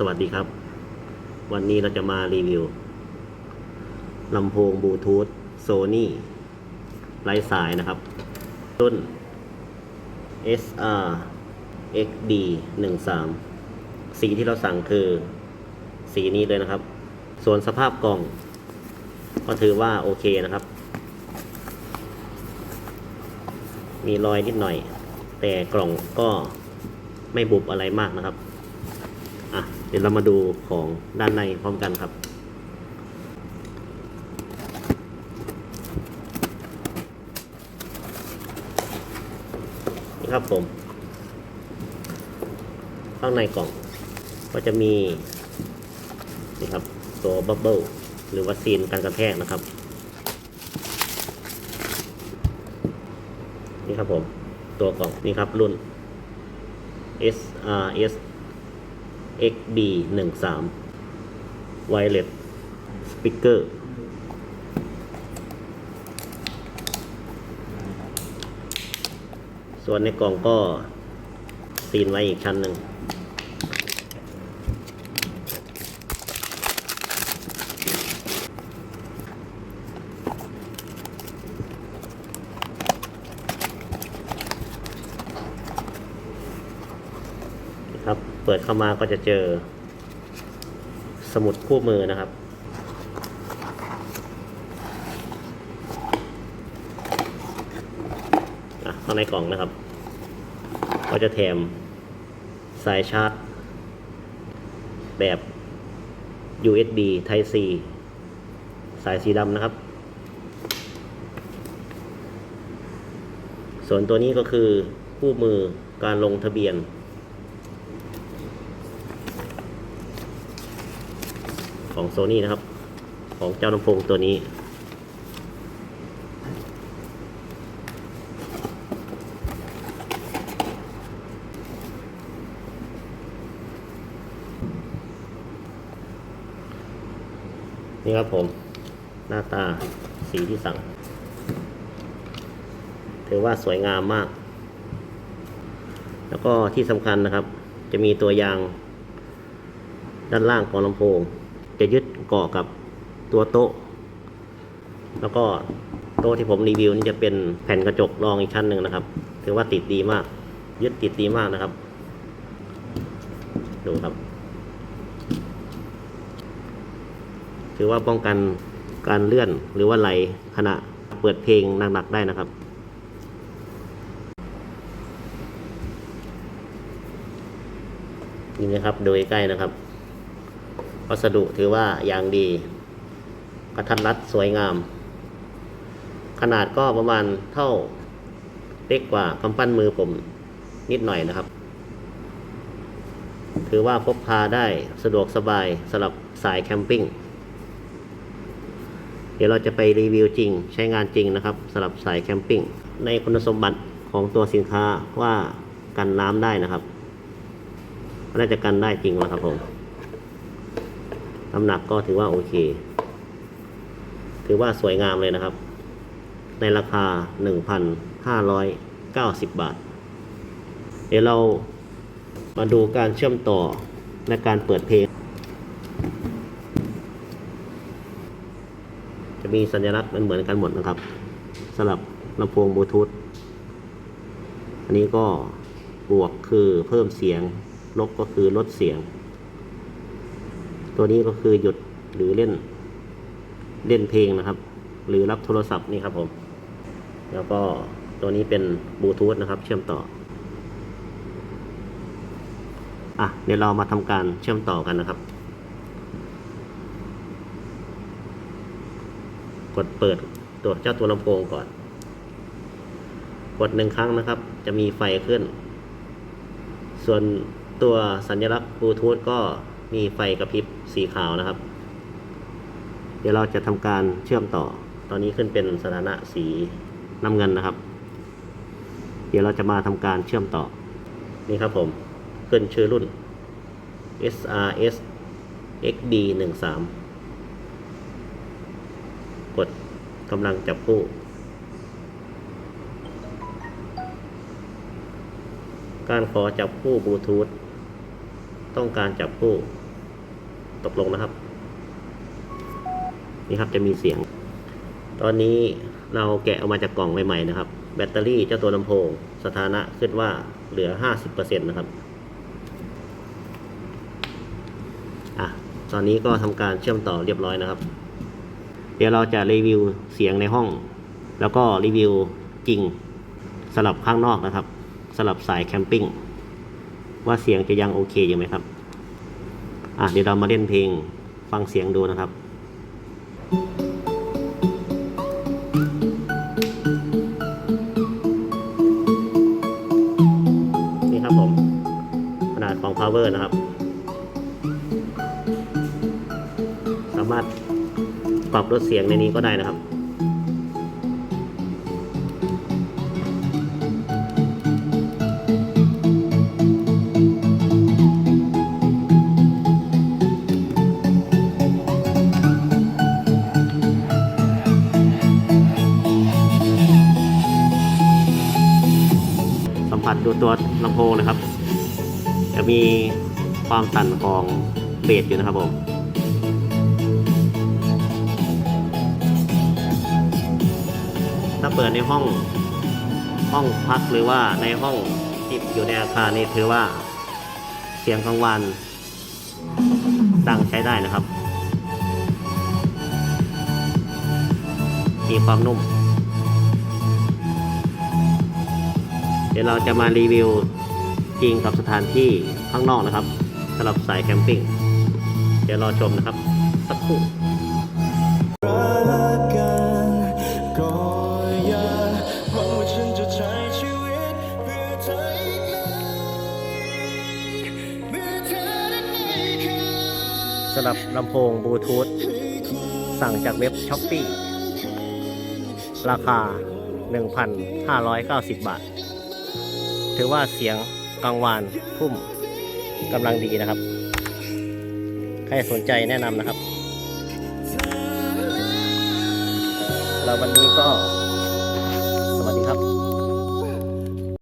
สวัสดีครับ วันนี้เราจะมารีวิวลำโพงบลูทูธโซนี่ไร้สายนะครับ รุ่น SR XD 1 3สีที่เราสั่งคือ สีนี้เลยนะครับ ส่วนสภาพกล่อง ก็ถือว่าโอเคนะครับ มีรอยนิดหน่อย แต่กล่องก็ไม่บุบอะไรมากนะครับ อะเดี๋ยวเรามาดูของด้านในพร้อมกันครับ นี่ครับผม ข้างในกล่อง ก็จะมีนี่ครับตัวบับเบิลหรือว่าซีนการกระแทกนะครับ นี่ครับผม ตัวกล่องนี่ครับรุ่น SRS XB 1 3 Wireless Speaker ส่วนในกล่องก็ซีนไว้อีกชั้นหนึ่ง ครับ เปิดเข้ามาก็จะเจอ สมุดคู่มือนะครับอะข้างในกล่องนะครับ ก็จะแถมสายชาร์จ แบบ USB Type C สายสีดำนะครับ ส่วนตัวนี้ก็คือคู่มือการลงทะเบียน ของโซนี่นะครับ ของเจ้าลำโพงตัวนี้ นี่ครับผม หน้าตาสีที่สั่ง ถือว่าสวยงามมาก แล้วก็ที่สำคัญนะครับ จะมีตัวยางด้านล่างของลำโพง จะยึดเกาะกับตัวโต๊ะ แล้วก็โต๊ะที่ผมรีวิวนี่จะเป็นแผ่นกระจกรองอีกชั้นหนึ่งนะครับ ถือว่าติดดีมาก ยึดติดดีมากนะครับ ดูครับ ถือว่าป้องกันการเลื่อนหรือว่าไหลขณะเปิดเพลงหนักๆได้นะครับนี่นะครับ โดูใกล้นะครับ วัสดุถือว่าอย่างดีกระทัดรัดสวยงาม ขนาดก็ประมาณเท่าเล็กกว่ากำปั้นมือผมนิดหน่อยนะครับ ถือว่าพกพาได้สะดวกสบายสำหรับสายแคมปิ้ง เดี๋ยวเราจะไปรีวิวจริงใช้งานจริงนะครับสำหรับสายแคมปิ้ง ในคุณสมบัติของตัวสินค้าว่ากันน้ำได้นะครับน่าจะกันได้จริงแล้วครับผม น้ำหนักก็ถือว่าโอเค ถือว่าสวยงามเลยนะครับ ในราคา 1,590 บาท เดี๋ยวเรามาดูการเชื่อมต่อและการเปิดเพลง จะมีสัญลักษณ์เหมือนกันหมดนะครับสำหรับลำโพงบลูทูธอันนี้ก็บวกคือเพิ่มเสียง ลบก็คือลดเสียง ตัวนี้ก็คือหยุดหรือเล่นเล่นเพลงนะครับ หรือรับโทรศัพท์นี่ครับผม แล้วก็ตัวนี้เป็นบลูทูธนะครับ เชื่อมต่อ อะเดี๋ยวเรามาทำการเชื่อมต่อกันนะครับ กดเปิดตัวเจ้าตัวลำโพงก่อน กดหนึ่งครั้งนะครับ จะมีไฟขึ้น ส่วนตัวสัญลักษณ์บลูทูธก็ มีไฟกระพริบสีขาวนะครับ เดี๋ยวเราจะทำการเชื่อมต่อ ตอนนี้ขึ้นเป็นสถานะสีน้ำเงินนะครับ เดี๋ยวเราจะมาทำการเชื่อมต่อ นี่ครับผม ขึ้นชื่อรุ่น SRS XD 1 3 กดกำลังจับคู่ การขอจับคู่บลูทูธต้องการจับคู่ ตกลงนะครับ นี่ครับจะมีเสียง ตอนนี้เราแกะออกมาจากกล่องใหม่ๆนะครับ แบตเตอรี่เจ้าตัวลำโพง สถานะขึ้นว่าเหลือ 50%นะครับอะตอนนี้ก็ทำการเชื่อมต่อเรียบร้อยนะครับ เดี๋ยวเราจะรีวิวเสียงในห้อง แล้วก็รีวิวจริงสลับข้างนอกนะครับสลับสายแคมปิ้งว่าเสียงจะยังโอเคอยู่ไหมครับ อะเดี๋ยวเรามาเล่นเพลงฟังเสียงดูนะครับนี่ครับผมขนาดของ power นะครับ สามารถปรับลดเสียงในนี้ก็ได้นะครับ ดูตัวลำโพงนะครับ จะมีความสั่นของเบสอยู่นะครับผมถ้าเปิดในห้องห้องพักหรือว่าในห้องที่อยู่ในอาคารนี่ถือว่าเสียงกลางวันดังใช้ได้นะครับ มีความนุ่ม ดี๋ยวเราจะมารีวิวจริงกับสถานที่ข้างนอกนะครับสำหรับสายแคมปิ้ง เดี๋ยวรอชมนะครับ สักครู่รักกันก็อย่าหวังว่าฉันจะใช้ชีวิตเพื่อเธออีกเลยเมื่อเธอนั้นไม่เคยสำหรับลำโพงบลูทูธสั่งจากเว็บช้อปปี้ราคา 1,590 บาท ถือว่าเสียงกลางวานพุ่มกำลังดีนะครับ ใครสนใจแนะนำนะครับเราวันนี้ก็สวัสดีครับ